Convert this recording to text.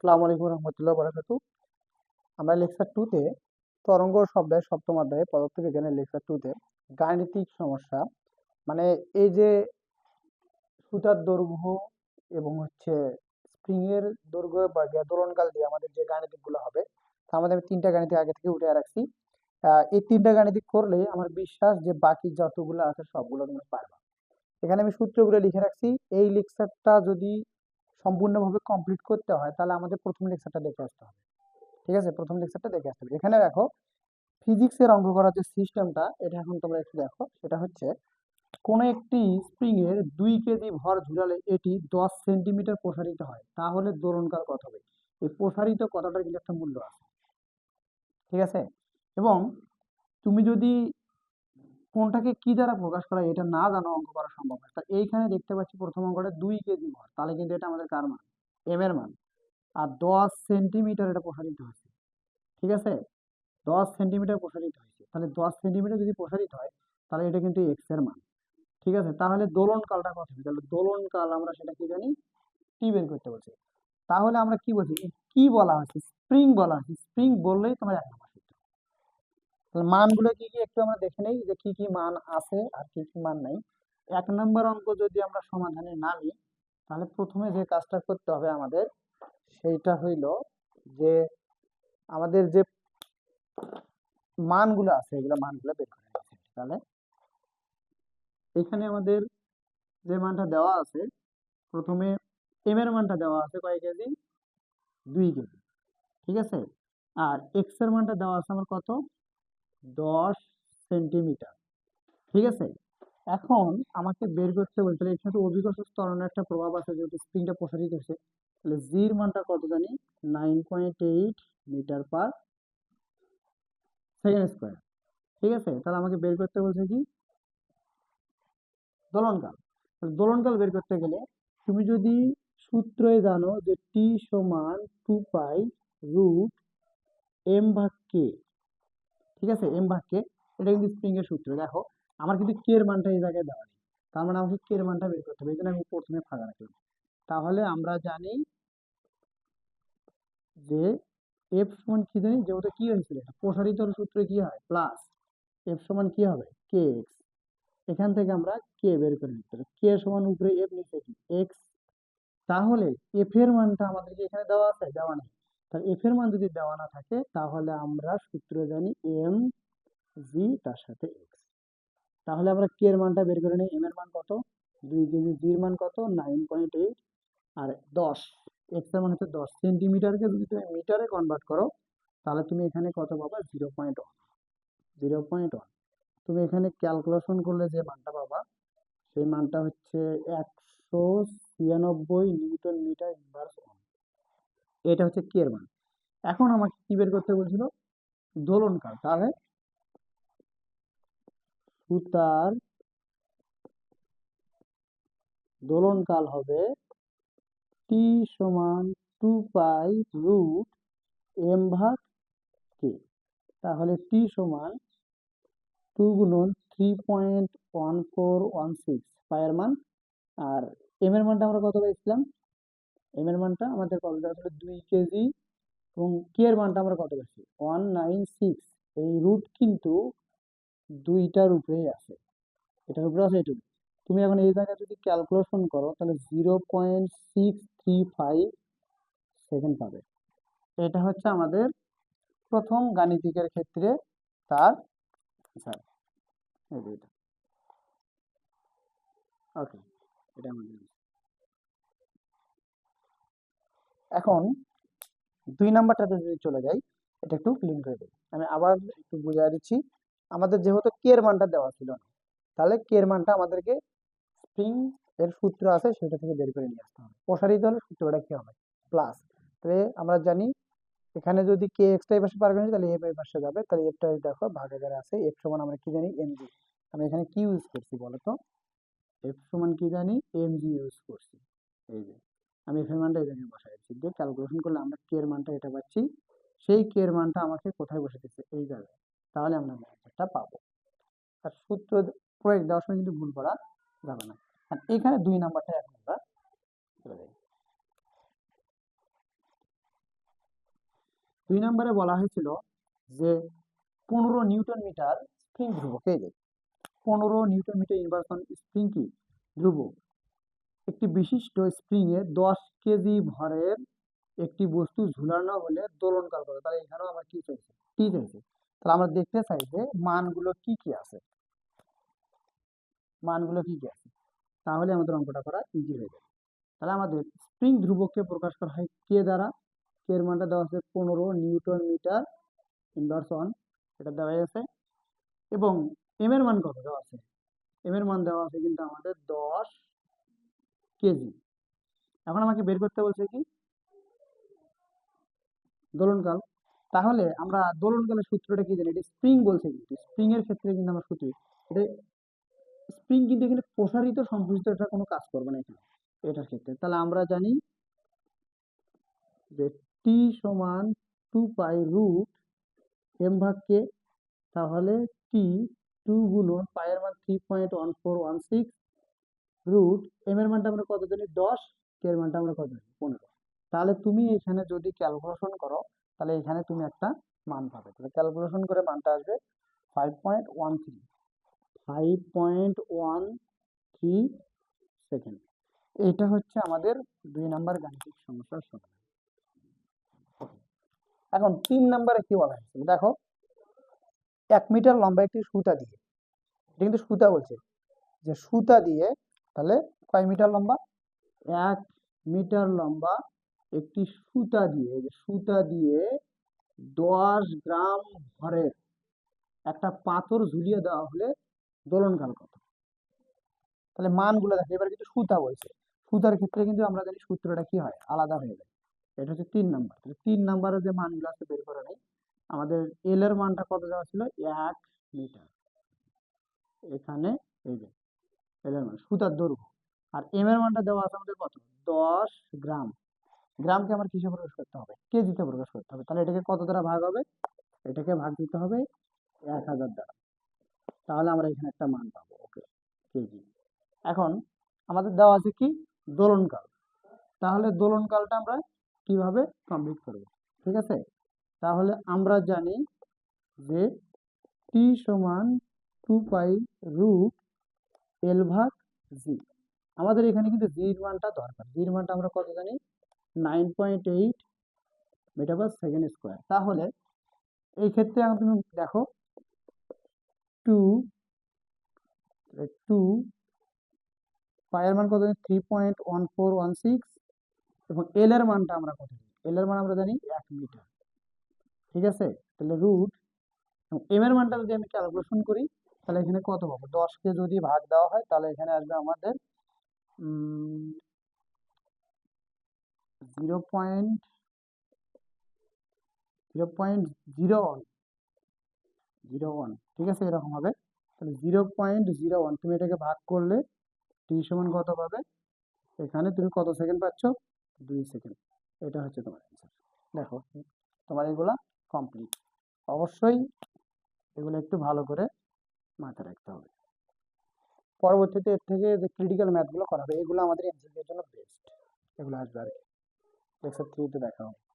আসসালামু আলাইকুম রহমতুল্লাহ বরাকাতু। আমরা লেকচার টুতে তরঙ্গ শব্দের সপ্তম অধ্যায়ে পদার্থবিজ্ঞানের লেকচার টুতে গাণিতিক সমস্যা মানে এই যে সুতার দৈর্ঘ্য এবং হচ্ছে স্প্রিং এর দৈর্ঘ্য বা দোলনকাল দিয়ে আমাদের যে গাণিতিকগুলো হবে, তা আমাদের আমি তিনটা গাণিতিক আগে থেকে উঠে রাখছি। এই তিনটা গাণিতিক করলেই আমার বিশ্বাস যে বাকি যতগুলো আছে সবগুলো তোমরা পারবা। এখানে আমি সূত্রগুলো লিখে রাখছি। এই লেকচারটা যদি সম্পূর্ণভাবে কমপ্লিট করতে হয়, তাহলে আমাদের প্রথম লেকচারটা দেখে আসতে হবে। ঠিক আছে? প্রথম লেকচারটা দেখে আসতে হবে। এখানে দেখো ফিজিক্সের অঙ্ক করার যে সিস্টেমটা এটা এখন তোমরা একটু দেখো। সেটা হচ্ছে, কোনো একটি স্প্রিং এর দুই কেজি ভর ঝুলালে এটি দশ সেন্টিমিটার প্রসারিত হয়। তাহলে দোলনকাল কত হবে? এই প্রসারিত কথাটার কিন্তু একটা মূল্য আছে। ঠিক আছে? এবং তুমি যদি কোনটাকে কি দ্বারা প্রকাশ করা এটা না জানা অঙ্ক করা সম্ভব হয় তা এইখানে দেখতে পাচ্ছি প্রথম অঙ্কটা দুই কেজি ভর তাহলে কিন্তু এটা আমাদের কার মান? এম এর মান। আর দশ সেন্টিমিটার এটা প্রসারিত হয়েছে। ঠিক আছে? দশ সেন্টিমিটার প্রসারিত হয়েছে। তাহলে দশ সেন্টিমিটার যদি প্রসারিত হয়, তাহলে এটা কিন্তু এক্সের মান। ঠিক আছে? তাহলে দোলন কালটা কত হবে? তাহলে দোলন কাল আমরা সেটা কি জানি? টি বের করতে বলছি। তাহলে আমরা কি বলছি? কি বলা হচ্ছে স্প্রিং বলা হচ্ছে স্প্রিং বললেই তোমার এক নম্বর মানগুলো কি কি একটু আমরা দেখে নেই যে কি কি মান আছে আর কি কি মান নাই? এক নম্বর অঙ্ক যদি আমরা সমাধানে না নিই তাহলে প্রথমে যে কাজটা করতে হবে আমাদের, সেইটা হইল যে আমাদের যে মানগুলো আছে, এগুলো মানগুলো বের করে। তাহলে এখানে আমাদের যে মানটা দেওয়া আছে, প্রথমে এম এর মানটা দেওয়া আছে কয় কেজি? দুই কেজি। ঠিক আছে? আর এক্সের মানটা দেওয়া আছে আমার কত? দশ সেন্টিমিটার। ঠিক আছে? এখন আমাকে বের করতে বলতে এখানে তো অভিকর্ষ ত্বরণের একটা প্রভাব আছে, যেহেতু স্প্রিংটা প্রসারিত হচ্ছে তাহলে জির মানটা কত জানি? Nine point eight metre per second square ঠিক আছে? তাহলে আমাকে বের করতে বলছে কি? দোলনকাল। দোলনকাল বের করতে গেলে তুমি যদি সূত্রে জানো যে টি সমান টু পাই রুট এম ভাগ কে ঠিক আছে? এম ভাগ কে এটা কিন্তু স্প্রিং এর সূত্র। দেখো, আমার কিন্তু কে এর মানটা এই জায়গায় দেওয়া নেই। তার মানে আমাকে কে এর মানটা বের করতে হবে। এই জন্য আমি প্রথমে ফাঁকা রাখলাম তাহলে আমরা জানি যে এফ সমান কি জানি? যেহেতু কি হয়েছিল প্রসারিত সূত্রে কি হয়? প্লাস এফ সমান কি হবে? কে এক্স এখান থেকে আমরা কে বের করে নিতে হবে। কে সমান উপরে এফ নিচে কি? এক্স তাহলে এফ এর মানটা আমাদেরকে এখানে দেওয়া আছে? দেওয়া নেই। তাহলে এফ এর মান যদি দেওয়া না থাকে, তাহলে আমরা সূত্র জানি এম জি তার সাথে এক্স তাহলে আমরা কে এর মানটা বের করে নিই। এম এর মান কত? দুই কেজি জির মান কত? নাইন পয়েন্ট এইট আর দশ এক্সের মান হচ্ছে দশ। সেন্টিমিটারকে যদি তুমি মিটারে কনভার্ট করো, তাহলে তুমি এখানে কত পাবা? Zero point one zero point one তুমি এখানে ক্যালকুলেশন করলে যে মানটা পাবা, সেই মানটা হচ্ছে একশো ছিয়ানব্বই নিউটন মিটার ইনভার্স ওয়ান এটা হচ্ছে কে এর মান এখন আমাকে কি বের করতে বলছিল? দোলনকাল তাহলে সুতার দোলনকাল হবে টি সমান টু পাই রুট এম ভাগ কে তাহলে টি সমান টু গুণন three point one four one six পায়ের মান। আর এম এর মানটা আমরা কত পেয়েছিলাম এম এর মানটা আমাদের দেওয়া ছিল দুই কেজি এবং কে এর মানটা আমরা কত পেয়েছি ওয়ান নাইন সিক্স এই রুট কিন্তু দুইটার উপরেই আছে। এটার উপরে আছে এটুকু তুমি এখন এই জায়গায় যদি ক্যালকুলেশন করো, তাহলে zero point six three five second পাবে। এটা হচ্ছে আমাদের প্রথম গাণিতিকের ক্ষেত্রে তার এটা। ওকে এটা আমাদের এখন দুই নাম্বারটাতে যদি চলে যাই, এটা একটু ক্লিন করে দিই। আমি আবার একটু বুঝিয়ে দিচ্ছি, আমাদের যেহেতু কে এর মানটা দেওয়া ছিল না, তাহলে কে এর মানটা আমাদেরকে স্প্রিং এর সূত্র আছে সেটা থেকে বের করে নিয়ে আসতে হবে। প্রসারিত হলে সূত্রটা কি হবে? প্লাস তাহলে আমরা জানি এখানে যদি কে এক্সটা এই পাশে পার করে তাহলে এফ এই পাশে যাবে। তাহলে এফটা দেখো ভাগাকারে আছে। এফ সমান আমরা কি জানি? এম জি আমি এখানে কি ইউজ করছি বলো তো? এফ সমান কি জানি? এম জি ইউজ করছি। এই যে। আমি এফ এর মানটা এই বসাই দিচ্ছি। দিয়ে ক্যালকুলেশন করলে আমরা কে এর মানটা এটা পাচ্ছি, সেই কে এর মানটা আমাকে কোথায় বসে দিচ্ছে? এই জায়গায়। তাহলে আমরা অ্যান্সারটা পাবো। আর সূত্র প্রয়োগ দেওয়ার সময় কিন্তু ভুল করা যাবে না। আর এখানে দুই নাম্বারটা এখন আমরা করে দেই। দুই নম্বরে বলা হয়েছিল যে পনেরো নিউটন মিটার স্প্রিং ধ্রুবক। পনেরো নিউটন মিটার ইনভার্সন স্প্রিং কি? ধ্রুবক। একটি বিশিষ্ট স্প্রিং এ দশ কেজি ভরের একটি বস্তু ঝুলানো হলে দোলনকাল করে। তাহলে এখানেও আমার কি চাইছে? টি চাইছে? তাহলে আমরা দেখতে চাই যে মানগুলো কি কি আছে। মানগুলো কি কি আছে? তাহলে আমাদের অঙ্কটা করা ইজি হয়ে যাবে। তাহলে আমাদের স্প্রিং ধ্রুবককে প্রকাশ করা হয় কে দ্বারা? কে এর মানটা দেওয়া আছে পনেরো নিউটন মিটার ইনভার্স ওয়ান। এটা দেওয়া আছে। এবং এম এর মান কত দেওয়া আছে? এম এর মান দেওয়া আছে কিন্তু আমাদের দশ কেজি। এখন আমাকে বের করতে বলছে কি? দোলনকাল। তাহলে আমরা দোলনকালের সূত্রটা কি জানি? এটা স্প্রিং বলছে কিন্তু। স্প্রিং এর ক্ষেত্রে কিন্তু আমরা সূত্র এটা স্প্রিং কিন্তু এখানে প্রসারিত সংকুচিত এটা কোনো কাজ করবে না এখানে, এটার ক্ষেত্রে। তাহলে আমরা জানি যে টি সমান টু পাই রুট এম ভাগ কে তাহলে টি টু গুণন পায়ের মান three point one four one six root M এর মানটা আমরা কত জানি? দশ কে এর মানটা আমরা কত জানি? পনেরো। তাহলে তুমি এখানে যদি ক্যালকুলেশন করো, তাহলে এখানে তুমি একটা মান পাবে। তাহলে ক্যালকুলেশন করে মানটা আসবে five point one three five point one three second এটা হচ্ছে আমাদের দুই নাম্বার গাণিতিক সমস্যার সমাধান। এখন তিন নাম্বারে কি বলা হয়েছে? দেখো, এক মিটার লম্বা একটি সুতা দিয়ে, এটা কিন্তু সুতা বলছে, যে সুতা দিয়ে তাহলে কয় মিটার লম্বা? এক মিটার লম্বা একটি সুতা দিয়ে সুতা দিয়ে দশ গ্রাম ভরের একটা পাথর ঝুলিয়ে দেওয়া হলে দোলনকাল কত? তাহলে মানগুলো দেখে, এবার কিন্তু সুতা বলছে। সুতার ক্ষেত্রে কিন্তু আমরা জানি সূত্রটা কি হয়? আলাদা হয়ে যায়। এটা হচ্ছে তিন নাম্বার। তাহলে তিন নাম্বারের যে মানগুলো আছে বের করে নেই, আমাদের এল এর মানটা কত দেওয়া ছিল? এক মিটার। এখানে এই যে এল মান সুতার দৈর্ঘ্য। আর এম এর মানটা দেওয়া আছে আমাদের কত? দশ গ্রাম। গ্রামকে আমার কিসে প্রকাশ করতে হবে? কেজিতে প্রকাশ করতে হবে। তাহলে এটাকে কত দ্বারা ভাগ হবে? এটাকে ভাগ দিতে হবে এক হাজার দ্বারা। তাহলে আমরা এখানে একটা মান পাবো। Okay, KG. এখন আমাদের দেওয়া আছে কি? দোলনকাল তাহলে দোলনকালটা আমরা কীভাবে কমপ্লিট করব? ঠিক আছে? তাহলে আমরা জানি যে টি সমান টু পাই রুট এল ভাগ জি আমাদের এখানে কিন্তু জির মানটা দরকার। জির মানটা আমরা কত জানি? Nine point eight metre per second square তাহলে এই ক্ষেত্রে তুমি দেখো টু টু পায়ের মান কত three point one four one six এবং এল এর মানটা আমরা কত জানি? এল এর মান আমরা জানি এক মিটার ঠিক আছে? তাহলে রুট এম এর মানটা যদি আমি ক্যালকুলেশন করি তাহলে এখানে কত পাবো? দশকে যদি ভাগ দেওয়া হয়, তাহলে এখানে আসবে আমাদের zero point zero point zero one zero one ঠিক আছে? এরকম হবে। তাহলে জিরো পয়েন্ট জিরো ওয়ান তুমি এটাকে ভাগ করলে টি সমান কত পাবে? এখানে তুমি কত সেকেন্ড পাচ্ছ? দুই সেকেন্ড এটা হচ্ছে তোমার অ্যান্সার দেখো, তোমার এগুলা কমপ্লিট অবশ্যই এগুলো একটু ভালো করে মাথায় রাখতে হবে। পরবর্তীতে এর থেকে যে ক্রিটিক্যাল ম্যাথগুলো করা হবে, এগুলো আমাদের এমসিকিউর জন্য বেস্ট এগুলো আসবে আর কি। লেকচার থ্রিতে দেখা হবে।